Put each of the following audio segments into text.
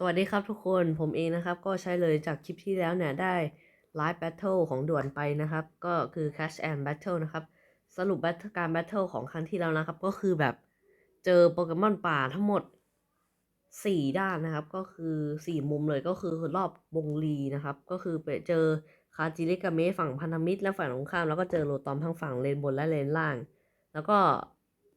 สวัสดีครับทุกคนผมเองนะครับ ก็ใช้เลยจากคลิปที่แล้วเนี่ยได้ Live Battle ของด่วนไปนะครับ ก็คือ Cash and Battle นะครับ สรุป Battle การ Battle ของครั้งที่แล้วนะครับ ก็คือแบบเจอโปเกมอนป่าทั้งหมด 4 ด้านนะครับ ก็คือ 4 มุมเลยก็คือรอบวงลีนะครับ ก็คือไปเจอคาจิริกาเมะฝั่งพันธมิตรและฝั่งตรงข้ามแล้วก็เจอโลตอมทั้งฝั่งเลนบนและเลนล่าง แล้วก็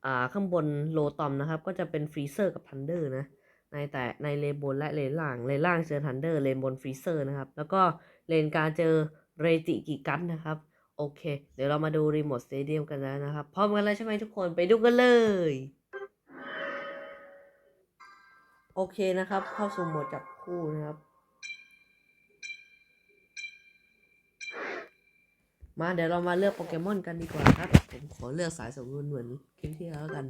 อ่าข้างบนโลตอมนะครับ ก็จะเป็นฟรีเซอร์กับทันเดอร์นะ ในแต่ในเลนบนและเลนล่าง เลนล่างเจอทันเดอร์ เลนบนฟรีเซอร์นะครับ แล้วก็เลนกลารเจอเรจิกิกัสนะครับ โอเค เดี๋ยวเรามาดูรีโมทสเตเดียมกันแล้วนะครับ พร้อมกันแล้วใช่ไหมทุกคน ไปดูกันเลย โอเคนะครับ เข้าสู่โหมดจับคู่นะครับ มาเดี๋ยวเรามาเลือกโปเกมอนกันดีกว่าครับ ผมขอเลือกสายสมดุลเหมือนคลิปที่แล้วกัน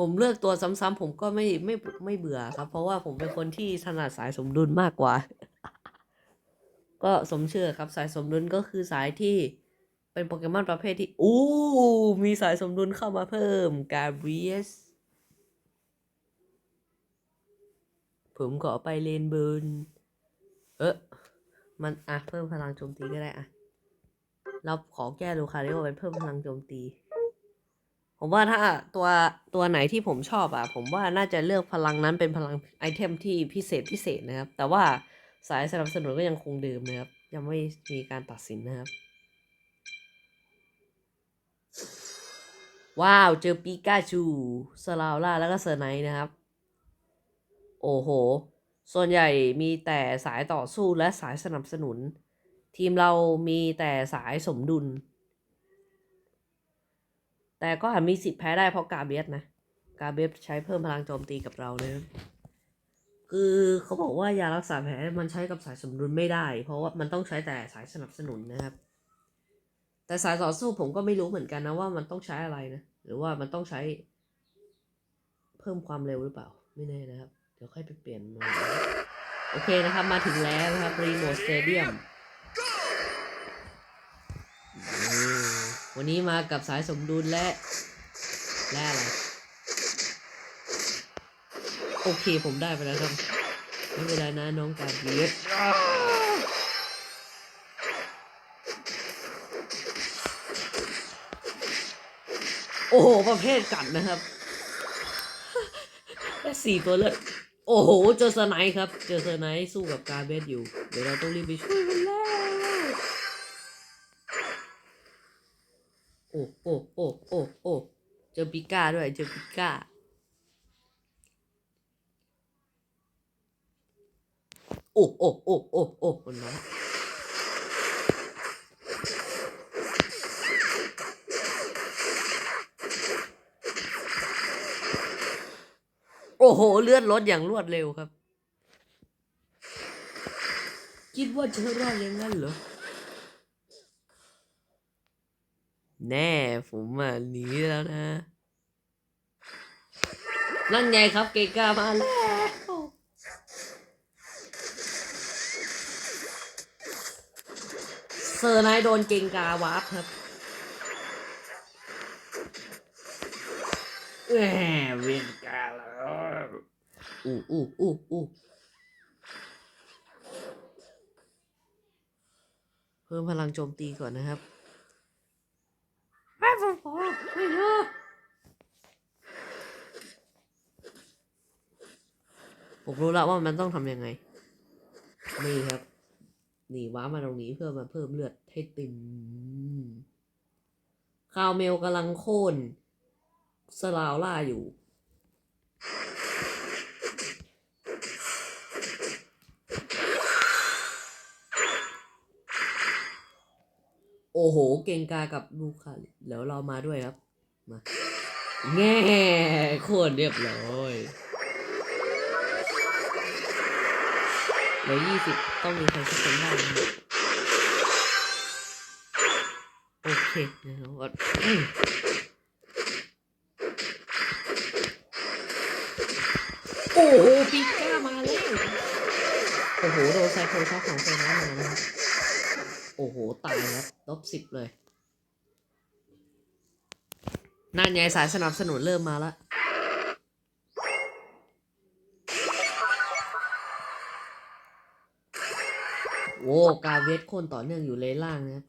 ผมเลือกตัวซ้ำๆผมก็ไม่ไม่ไม่เบื่อครับ เพราะว่าผมเป็นคนที่ถนัดสายสมดุลมากกว่า ก็สมเชื่อครับ สายสมดุลก็คือสายที่เป็นโปเกมอนประเภทที่อู้มีสายสมดุลเข้ามาเพิ่มกาเบรียสผมขอไปเลนเบิร์นเออมันอะเพิ่มพลังโจมตีก็ได้อะ เราขอแก้ลูคาริโอเป็นเพิ่มพลังโจมตี ผมว่าถ้าตัวตัวไหนที่ผมชอบอะผมว่าน่าจะเลือกพลังนั้นเป็นพลังไอเทมที่พิเศษพิเศษนะครับ แต่ว่าสายสนับสนุนก็ยังคงเดิมนะครับ ยังไม่มีการตัดสินนะครับ ว้าว เจอปิกาจูสลาวล่าแล้วก็เซอร์ไนท์นะครับ โอ้โห ส่วนใหญ่มีแต่สายต่อสู้และสายสนับสนุน ทีมเรามีแต่สายสมดุล แต่ก็อาจมีสิทธิ์แพ้ได้เพราะกาเบสนะ กาเบสใช้เพิ่มพลังโจมตีกับเรานะครับคือเขาบอกว่ายารักษาแผลมันใช้กับสายสมดุลไม่ได้ เพราะว่ามันต้องใช้แต่สายสนับสนุนนะครับ แต่สายต่อสู้ผมก็ไม่รู้เหมือนกันนะว่ามันต้องใช้อะไรนะ หรือว่ามันต้องใช้ เพิ่มความเร็วหรือเปล่า ไม่แน่นะครับ เดี๋ยวค่อยไปเปลี่ยนมา โอเคนะครับ มาถึงแล้วนะครับรีโมทสเตเดียม วันนี้มากับสายสมดุลและ และอะไร โอเคผมได้ไปแล้วครับไม่เป็นไรนะน้องการเบียดโอ้โห ประเภทกัดนะครับได้สี่ตัวเลือดโอ้โห เจอสไนค์ครับ เจอสไนค์สู้กับการเบสอยู่ เดี๋ยวเราต้องรีบไปช่วย อ้โอ้โอ้โอ้โอ้เจอปิก้าด้วยเจอปิก้าโอ้โอ้โอ้โอ้โอ้มันมาแล้วโอ้โห เลือดลดอย่างรวดเร็วครับ คิดว่าจะรอดอย่างนั้นเหรอ แน่ ผมอะหนีแล้วนะ นั่นไงครับเกกามาแล้วเซอร์ไนท์โดนเกงกาวาร์ปครับแหมเวียนกาแล้วอู้อู้อู้อู้เพิ่มพลังโจมตีก่อนนะครับ ไม่ผมขอไม่เยอะผมรู้แล้วว่ามันต้องทำยังไง นี่ครับ นี่ว้ามาตรงนี้เพื่อมาเพิ่มเลือดให้เติมคาวเมลกำลังโค่นสลาวล่าอยู่ อ้โห เก่งกากับลูกคาแล้วเรามาด้วยครับ มา แง่โคตรเรียบร้อยเหลือยี่สิบต้องมีใครสักคนได้โอเคนะครับโอ้โหปิก้ามาแล้ว โอ้โห โดนไซโคช็อคของไซน้ามานะครับ โอ้โห ตายแล้วลบสิบเลยนั่นไงสายสนับสนุนเริ่มมาละโอ้กาเวทคนต่อเนื่องอยู่เลนล่างนะ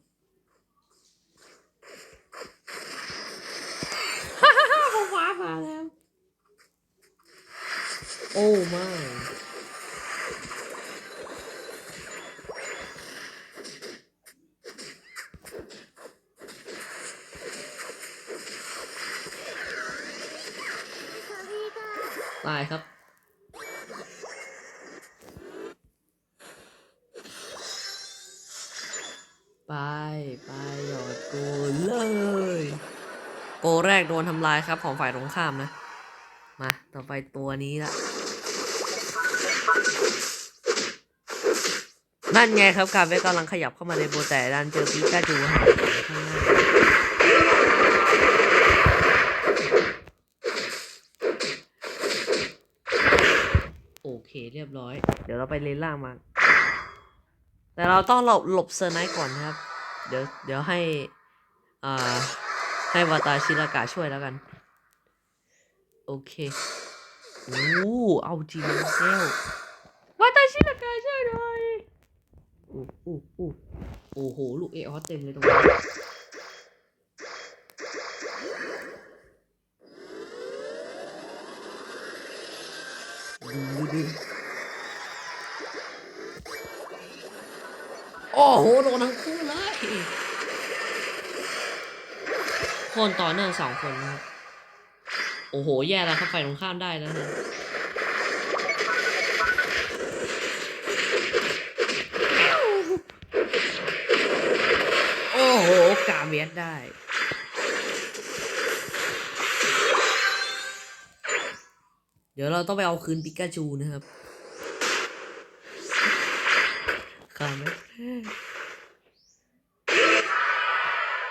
ฮ่าฮ่าฮ่าว้ามาแล้ว โอ้ไม่ ไปไปหยอดโกเลย โกแรกโดนทำลายครับของฝ่ายตรงข้ามนะ มา ต่อไปตัวนี้ละนั่นไงครับการเวกกำลังขยับเข้ามาในโบแต่ดันเจอปิกาจูหายไปข้างหน้าโอเคเรียบร้อย เดี๋ยวเราไปเลนล่างมา แต่เราต้องหลบหลบเซอร์ไนท์ก่อนนะครับ เดี๋ยวเดี๋ยวให้อ่าให้วาตาชิรากะช่วยแล้วกัน โอเคโอ้เอาจริงแล้ววาตาชิรากะช่วยหน่อยโอ้โอ้โอ้โอ้โหลูกเอออสเต็มเลยตรงนี้ดูดิ โอ้โหโดนทั้งคู่เลยคนต่อเนื่องสองคนนะครับ โอ้โห แย่แล้วครับไฟตรงข้ามได้แล้วนะโอ้โห กาเมียดได้ เดี๋ยวเราต้องไปเอาคืนปิกาจูนะครับ คาเมด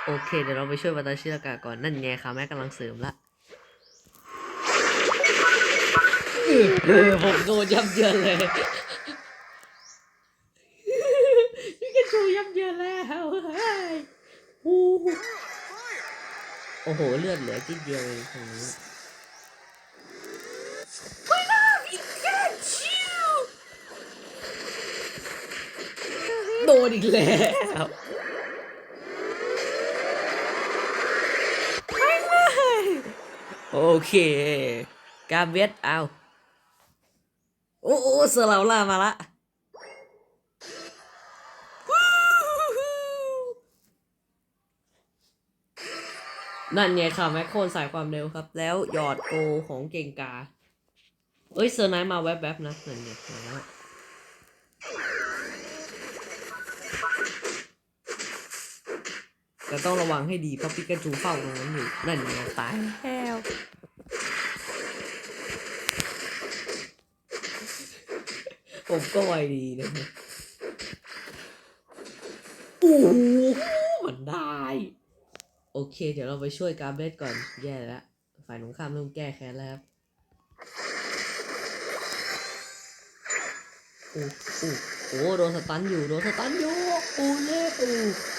โอเค เดี๋ยวเราไปช่วยวัตาชิรากะก่อน นั่นไงคาแม่กำลังเสริมละผมโดนยับเยินเลยปิกาจูยับเยินแล้วเฮ้ยโอ้โหโอ้โหเลือดเหลือจิ๊ดเดียวเองตรงนี้ นอีกแล้วไม่เลยโอเคกาเบสเอา โอ้โอ้เซอร์ลาล่ามาละนั่นไงค่ะแมคโคนสายความเร็วครับ แล้วหยอดโกของเก่งกา เอ้ยเซอร์ไนท์มาแวบๆนะเหมือนเนี่ยมาแล้ว แต่ต้องระวังให้ดีเพราะปิกาจูเฝ้าตรงนั้นอยู่นั่นไงตายแล้วผมก็ไวดีนะครับโอ้โหมันได้ โอเค เดี๋ยวเราไปช่วยการเบสก่อน แย่แล้ว ฝ่ายตรงข้ามเริ่มแก้แค้นแล้วครับโอ้โอ้โอ้โดนสตันอยู่ โดนสตันอยู่ โอ้เล่โอ้โ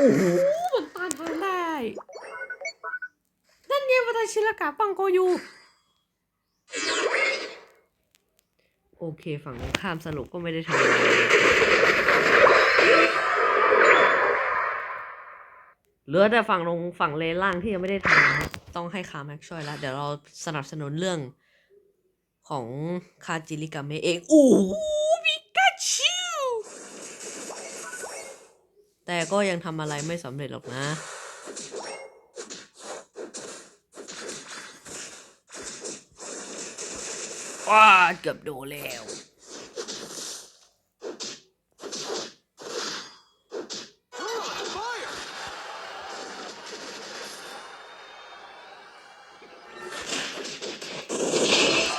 อ้โหมันต้านทานได้ นั่นไงวัตชิรกะปังโกยู โอเคฝั่งตรงข้ามสรุปก็ไม่ได้ทำอะไรเหลือแต่ฝั่งลงฝั่งเลนล่างที่ยังไม่ได้ทำต้องให้คาแม็กช่วยแล้ว เดี๋ยวเราสนับสนุนเรื่องของคาจิริกาเมะเองโอ้ แต่ก็ยังทำอะไรไม่สำเร็จหรอกนะว้าเกือบโดนแล้ว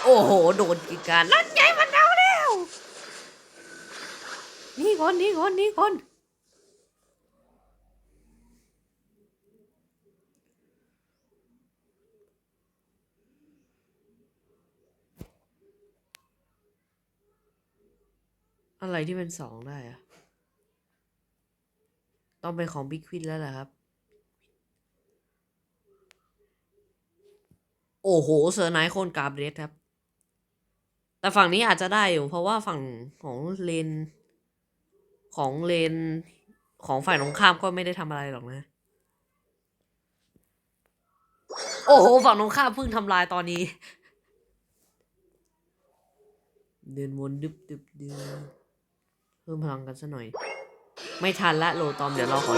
โอ้โห โดนกีการนั่นไงมันเอาแล้วนี่ก่อนนี่ก่อนนี่ก่อน อะไรที่เป็นสองได้อะต้องเป็นของบิ๊กควินแล้วแหละครับ โอ้โหเซอร์ไนท์โคนกราบเรสครับ แต่ฝั่งนี้อาจจะได้อยู่ เพราะว่าฝั่งของเลน ของเลน ของฝ่ายตรงข้ามก็ไม่ได้ทำอะไรหรอกนะ โอ้โห ฝั่งตรงข้ามเพิ่งทำลายตอนนี้ เดินวนดึบดึบดึบ เพิ่มพลังกันซะหน่อย ไม่ทันละโลตอมเดี๋ยวเราขอ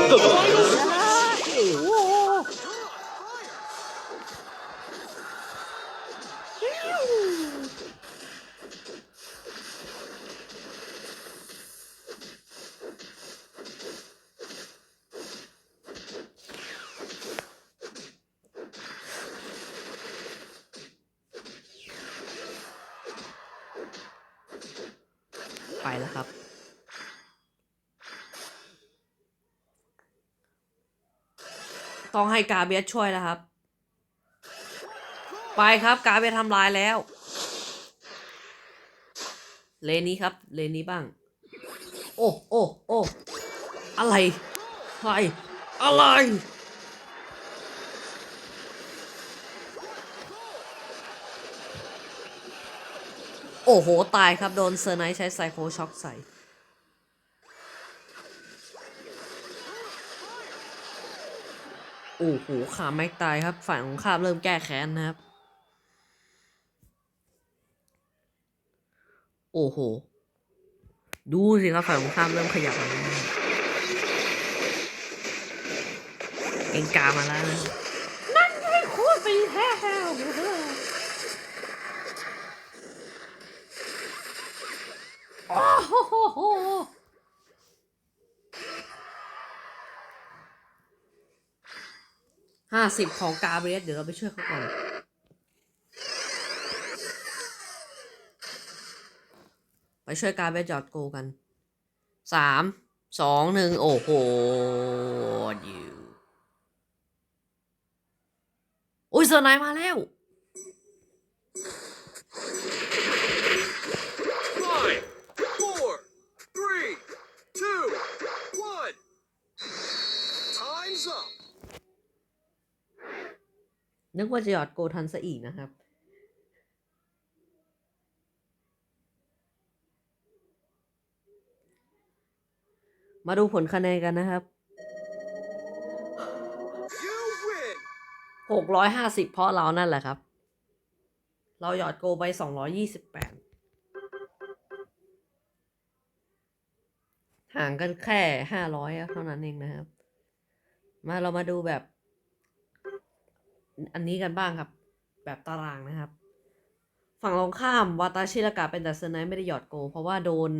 ไปแล้วครับ ต้องให้กาเบียสช่วยแล้วครับ ไปครับกาเบียสทำลายแล้ว เลนนี้ครับ เลนนี้บ้าง โอ้โอ้โอ้อะไรอะไรอะไรโอ้โห ตายครับ โดนเซอร์ไนท์ใช้ไซโคช็อกใส่ อ้โหขาไม่ตายครับ ฝ่ายของข้าเริ่มแก้แค้นนะครับ โอ้โห ดูสิครับฝ่ายของข้ามเริ่มขยับแล้วเองกามาแล้วนะนั่นไงโคตรไปแท้โอ้โห ห้าสิบของกาเบรียสเดี๋ยวเราไปช่วยเขาก่อนไปช่วยกาเบรียสจอดโกกันสามสองหนึ่งโอ้โหดิวอุ้ยเซอร์ไนมาแล้ว นึกว่าจะหยอดโกทันซะอีกนะครับ มาดูผลคะแนนกันนะครับ You win. หกร้อยห้าสิบเพราะเรานั่นแหละครับ เราหยอดโกไปสองร้อยี่สิบแปดห่างกันแค่ห้าร้อยเท่านั้นเองนะครับ มาเรามาดูแบบ อันนี้กันบ้างครับ แบบตารางนะครับ ฝั่งตรงข้ามวาตาชิรากะเป็นแต่เซนท์ไม่ได้หยอดโก เพราะว่าโดน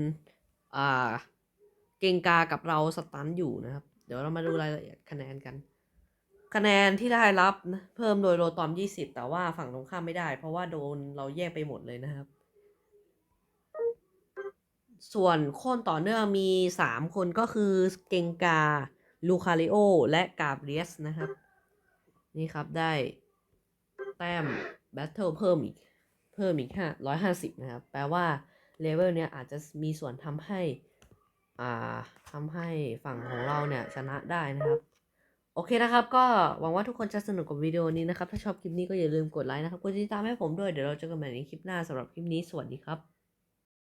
อ่าเกงกากับเราสตันอยู่นะครับ เดี๋ยวเรามาดูรายละเอียดคะแนนกัน คะแนนที่ได้รับเพิ่มโดยโรตอม 20 แต่ว่าฝั่งตรงข้ามไม่ได้ เพราะว่าโดนเราแยกไปหมดเลยนะครับ ส่วนโค่นต่อเนื่องมี 3 คนก็คือเกงกา ลูคาริโอ และกาเบรียสนะครับ นี่ครับได้แต้มแบทเทิลเพิ่มอีก เพิ่มอีกห้าร้อยห้าสิบนะครับ แปลว่าเลเวลเนี้ยอาจจะมีส่วนทำให้ อ่าทำให้ฝั่งของเราเนี่ยชนะได้นะครับ โอเคนะครับ ก็หวังว่าทุกคนจะสนุกกับวิดีโอนี้นะครับ ถ้าชอบคลิปนี้ก็อย่าลืมกดไลค์นะครับ กดติดตามให้ผมด้วย เดี๋ยวเราเจอกันใหม่ในคลิปหน้าสำหรับคลิปนี้ สวัสดีครับ